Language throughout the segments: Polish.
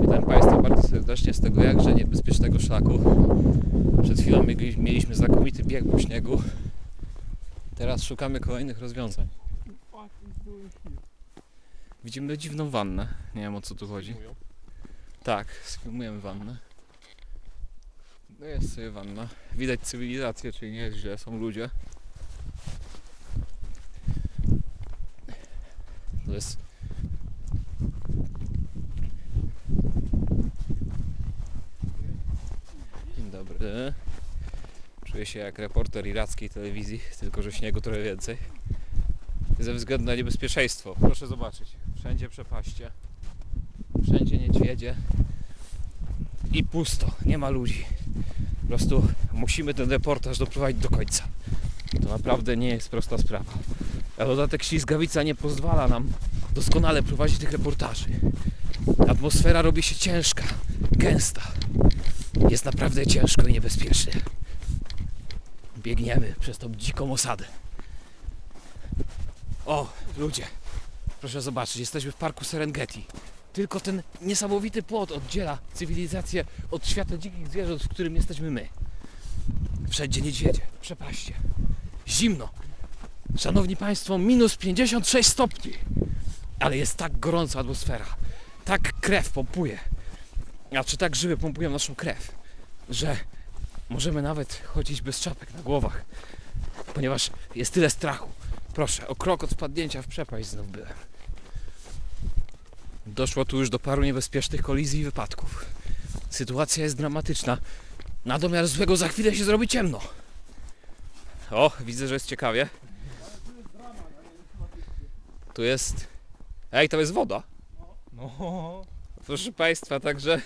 Witam Państwa bardzo serdecznie z tego jakże niebezpiecznego szlaku. Przed chwilą mieli- mieliśmy znakomity bieg po śniegu. Teraz szukamy kolejnych rozwiązań. Widzimy dziwną wannę. Nie wiem o co tu chodzi. Tak, sfilmujemy wannę. No jest sobie wanna. Widać cywilizację, czyli nie jest źle, są ludzie. To jest Dobry. Czuję się jak reporter irackiej telewizji, tylko że śniegu trochę więcej. Ze względu na niebezpieczeństwo. Proszę zobaczyć. Wszędzie przepaście. Wszędzie niedźwiedzie. I pusto. Nie ma ludzi. Po prostu musimy ten reportaż doprowadzić do końca. To naprawdę nie jest prosta sprawa. A dodatek ślizgawica nie pozwala nam doskonale prowadzić tych reportaży. Atmosfera robi się ciężka, gęsta. Jest naprawdę ciężko i niebezpiecznie. Biegniemy przez tą dziką osadę. O, ludzie, proszę zobaczyć, jesteśmy w parku Serengeti. Tylko ten niesamowity płot oddziela cywilizację od świata dzikich zwierząt, w którym jesteśmy my. Wszędzie niedźwiedzie, przepaście. Zimno. Szanowni Państwo, minus 56 stopni. Ale jest tak gorąca atmosfera. Tak krew pompuje. A czy tak żyły pompują naszą krew, że możemy nawet chodzić bez czapek na głowach, ponieważ jest tyle strachu. Proszę, o krok od wpadnięcia w przepaść znów byłem. Doszło tu już do paru niebezpiecznych kolizji i wypadków. Sytuacja jest dramatyczna. Na domiar złego za chwilę się zrobi ciemno. O, widzę, że jest ciekawie. Tu jest... Ej, to jest woda. No, Proszę Państwa, także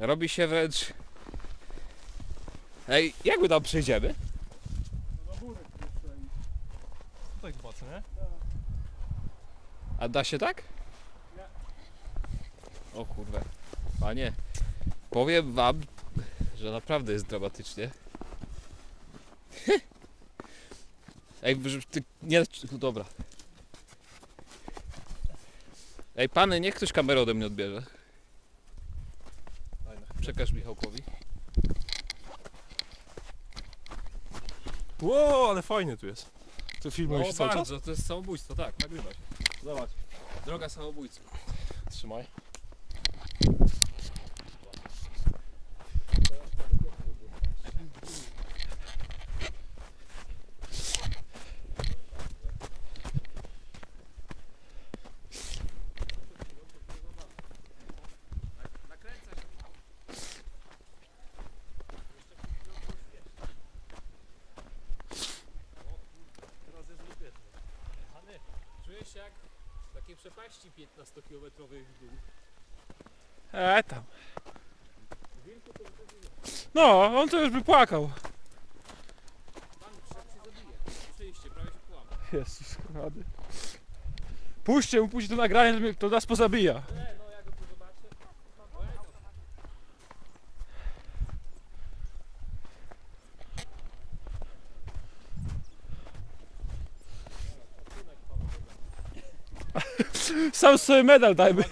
robi się wręcz. Ej, jak my tam przejdziemy? tutaj chyba, co nie? A da się tak? O kurwa. Panie, powiem wam, że naprawdę jest dramatycznie. Ej, ty nie. no Dobra. Ej, pany, niech ktoś kamerę ode mnie odbierze. Przekaż Michałkowi. Ło, ale fajnie tu jest. Tu filmujesz No cały czas? bardzo, to jest samobójstwo, tak, nagrywa się. Zobacz. Droga samobójcy. Trzymaj. Czuję się jak w takiej przepaści 15-kilometrowej w dół. E, tam. No, on to już by płakał. Pan wszak się zabije. Przejście, prawie się. Jezus, kochany. Puśćcie mu, puśćcie to nagranie, to mnie- to nas pozabija. Nie, no jak go tu zobaczę. Sam sobie medal dajmy.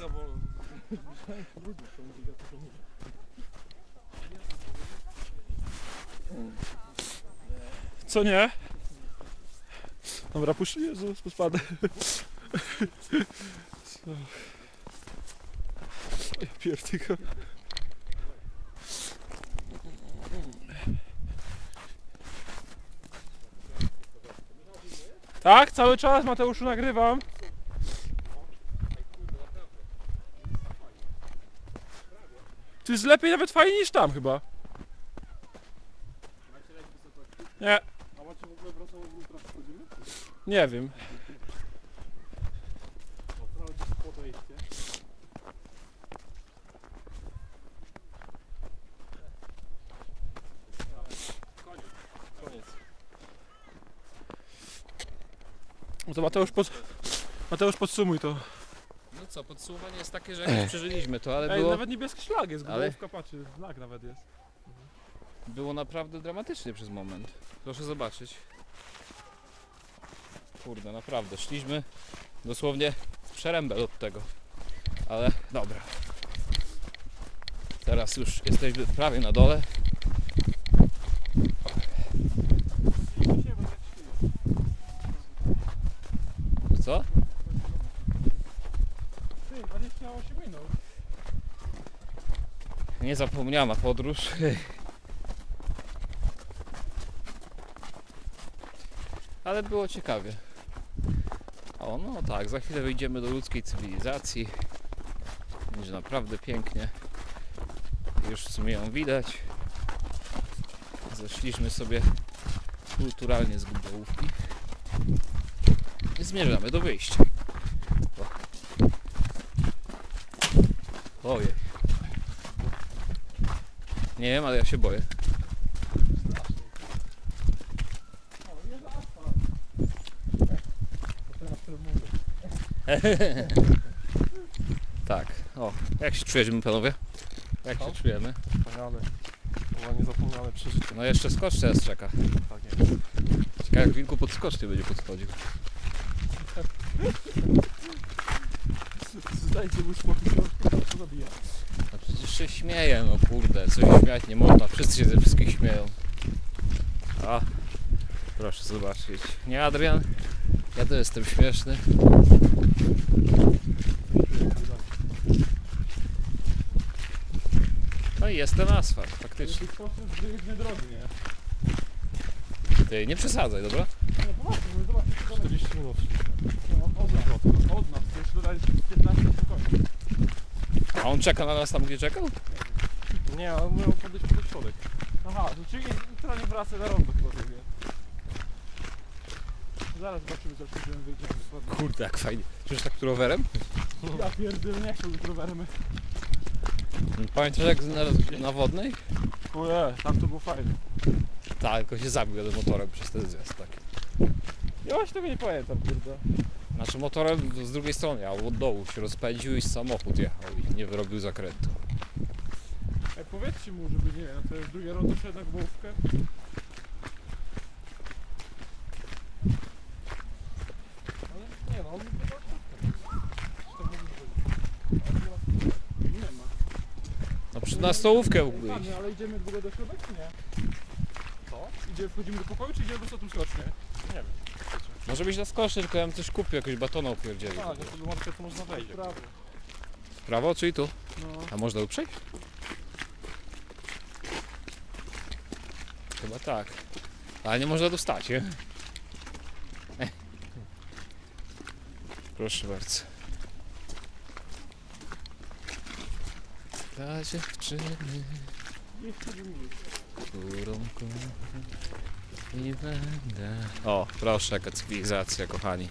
Co nie? Dobra, puszczę, Jezus, pospadę. Co? Ja pierdyka. Tak, cały czas Mateuszu nagrywam. Tu jest lepiej nawet fajnie niż tam chyba. Nie. A macie w ogóle wracał w ultra wchodzimy? Nie wiem. No to Mateusz, pod... Mateusz podsumuj to. Co, podsumowanie jest takie, że jakoś przeżyliśmy to, ale Ej, było, nawet niebieski szlag jest, Ale- głowka patrzy, znak nawet jest. było naprawdę dramatycznie przez moment. Proszę zobaczyć. Kurde, naprawdę, szliśmy dosłownie w przerębel od tego. Ale dobra. teraz już jesteśmy prawie na dole. Co? Ty, 28 minut. Nie zapomniana podróż. Ale było ciekawie. O, no tak, za chwilę wyjdziemy do ludzkiej cywilizacji. Będzie naprawdę pięknie. Już w sumie ją widać. Zeszliśmy sobie kulturalnie z Gubołówki. I zmierzamy do wyjścia. Ojej. Nie wiem, ale ja się boję. tak. O, jak się czujemy panowie? Jak się czujemy? Wspaniale. Chyba niezapomniane przeżycie. No jeszcze skocz teraz czeka. Tak jest. Ciekawe jak wilku podskocznie będzie podchodził. Zdajcie mu spokój, to zabija. No się śmieję, no kurde, coś śmiać nie można, wszyscy się ze wszystkich śmieją. A, proszę zobaczyć. Nie Adrian? Ja to jestem śmieszny. No i jest ten asfalt, faktycznie. Ty, nie przesadzaj, dobra? Nie, poważnie, no zobaczcie, 40 minut. No, od nas, od nas, to już dodali 15 spokojnie. A on czeka na nas tam, gdzie czekał? Nie, on miał podejść pod środek. Aha, to czyli nie wraca na rondo chyba tego. Zaraz zobaczymy, co będziemy wyjdziemy. dokładnie. Kurde, jak fajnie. Czyż tak tu rowerem? Ja pierdolę, nie chciałbym rowerem. Pamiętasz jak na, na wodnej? Ojej, tam to było fajne. Tak, tylko się zabił jeden motorem przez ten zjazd, tak. Ja właśnie tego nie pamiętam, kurde. Znaczy motorem z drugiej strony, a od dołu się rozpędził i samochód jechał i nie wyrobił zakrętu. Ej, powiedzcie mu, żeby nie wiem, to jest drugie rondo czy jednak główkę. Ale nie no, on nie ma. No przy, na stołówkę mógłby iść. Panie, ale idziemy w ogóle do środka, czy nie? Co? Idzie, wchodzimy do pokoju, czy idziemy po prostu skocznie? Nie wiem. Może byś na skocznie, tylko ja bym coś kupił, jakiegoś batona upierdzieli. Tak, no to do marketu można wejść. Prawo. W prawo, czyli tu? No. A można tu przejść? Chyba tak. Ale nie można tu stać, nie? Ech. Proszę bardzo. Dla dziewczyny, którą kocham i będę... O, proszę, jaka cywilizacja, kochani.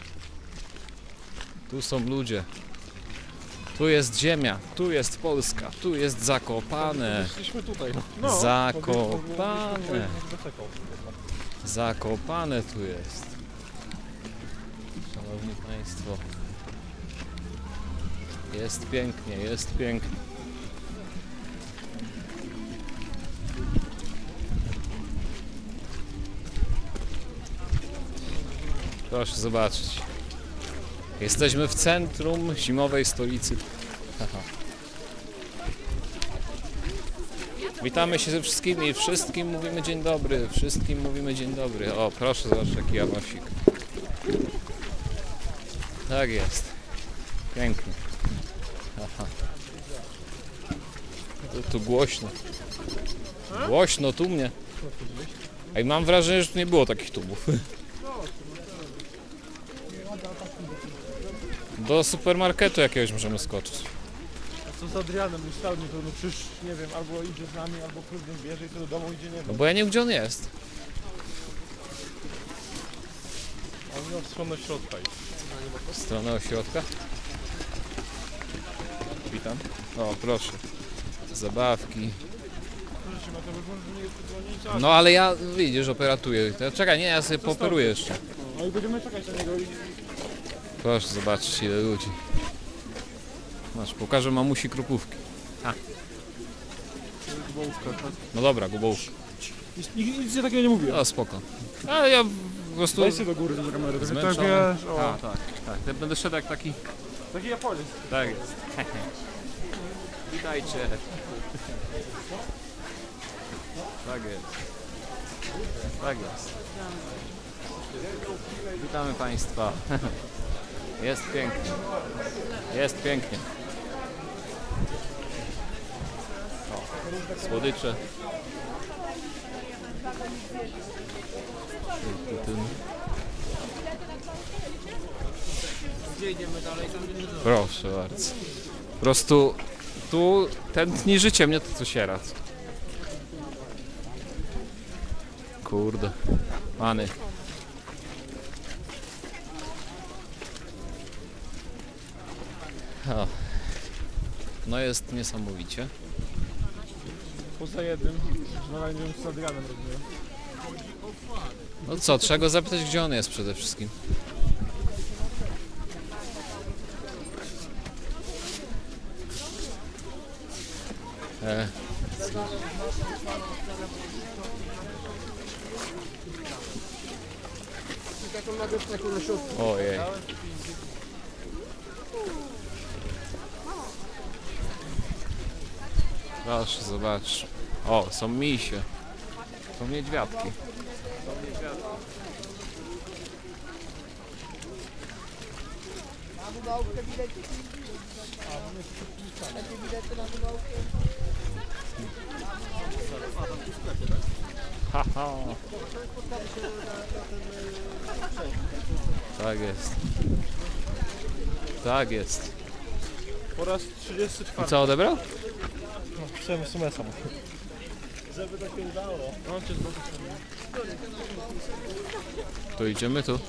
Tu są ludzie. Tu jest ziemia, tu jest Polska, tu jest Zakopane. Szliśmy tutaj. Zakopane. Zakopane tu jest. Szanowni Państwo. Jest pięknie, jest pięknie. Proszę zobaczyć. Jesteśmy w centrum zimowej stolicy. Witamy się ze wszystkimi, wszystkim mówimy dzień dobry, wszystkim mówimy dzień dobry. O, proszę zobaczyć jaki awansik. Tak jest. Pięknie. Aha. Tu, tu głośno. Głośno tu mnie. Ej, mam wrażenie, że tu nie było takich tubów. Do supermarketu jakiegoś możemy skoczyć. A co z Adrianem myślałem, to no przecież nie wiem, albo idzie z nami, albo krótko bierze i to do domu idzie, nie No wiem. bo ja nie wiem gdzie on jest. On miał stronę środka iść. W stronę ośrodka. Witam. O, proszę. Zabawki. Proszę cię, Mateusz, może do niego dzwonić, No ale ja, widzisz, operatuję. To Czekaj, nie, ja sobie pooperuję jeszcze. No i będziemy czekać na niego i... Proszę zobaczyć ile ludzi. Masz, pokażę mamusi krupówki. No dobra, gubołówki. Nic, nic nie takiego nie mówię. No spoko. A ja po prostu Daj się do góry do kamery, tak wiesz, o. A, tak, tak. Ja będę szedł jak taki... Taki Japoniec. Tak jest. Witajcie. Tak jest. Tak jest. Witamy Państwa. Jest pięknie. Jest pięknie. O, słodycze. Tu, tu, tu. Proszę bardzo. Po prostu tu tętni życie mnie to co sierat. Kurde. Many. O. No jest niesamowicie. Poza jednym, nadal nie wiem co z Adrianem. No co, trzeba go zapytać gdzie on jest przede wszystkim. E. Ojej. Proszę, zobacz. O, są misie. Są niedźwiadki. Haha. Tak jest. Tak jest. Po raz I 34. co odebrał? No, chciałem SMS-a. Żeby tak się udało. No, To idziemy tu.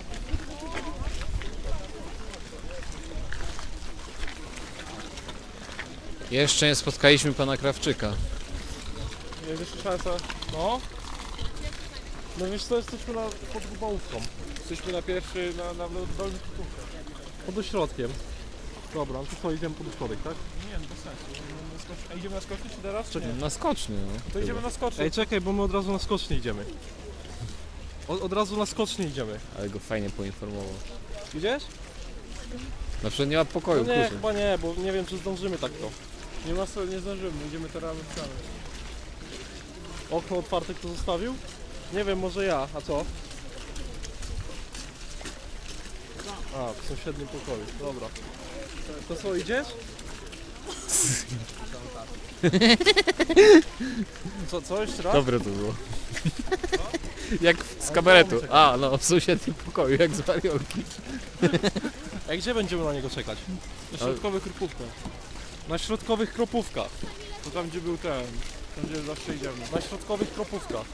Jeszcze nie spotkaliśmy pana Krawczyka. Jest jeszcze szansa. No. No wiesz co, jesteśmy na, pod Gubałówką. Jesteśmy na pierwszy, na, na dolnym. Pod ośrodkiem. Dobra, no to co, idziemy pod ośrodek, tak? Nie, no bez sensu. A idziemy na skocznię czy teraz, czy nie? Na skoczny, no. To idziemy na skocznię. Ej, czekaj, bo my od razu na skocznię idziemy. Od, od razu na skocznię idziemy. Ale go fajnie poinformował. Idziesz? Na przykład nie ma pokoju, No nie, kurczę. chyba nie, bo nie wiem czy zdążymy tak to. Nie ma co, nie zdążymy, idziemy teraz same. Okno otwarte kto zostawił? Nie wiem, może ja, a co? A, w sąsiednim pokoju, dobra. To co, idziesz? Co, co, jeszcze raz? Dobre to było. jak z kabaretu. A, no, w sąsiednim pokoju, jak z wariolki. A gdzie będziemy na niego czekać? Na środkowych krupówkach. Na środkowych kropówkach. To tam gdzie był ten. Tam gdzie zawsze idziemy. Na środkowych kropówkach.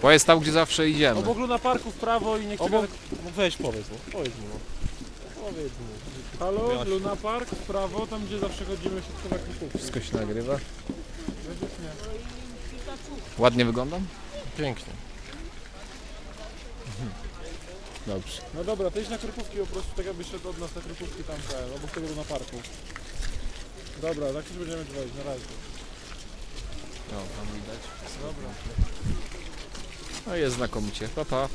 Powiedz tam, gdzie zawsze idziemy. Obok Luna Parku w prawo i niech Obok... Obok... No weź powiedz mu, powiedz mu. no. Powiedz mu. Halo, Wyjaśnij. Luna Park w prawo, tam gdzie zawsze chodzimy środkowe krupówki. Wszystko się nagrywa. Ładnie wyglądam? Pięknie. Dobrze. No dobra, to idź na krupówki po prostu, tak jakby szedł od nas na krupówki tam ten, obok tego Luna Parku. Dobra, tak już będziemy dzwonić, na razie. No, tam widać. Dobra. No jest znakomicie. Pa, pa.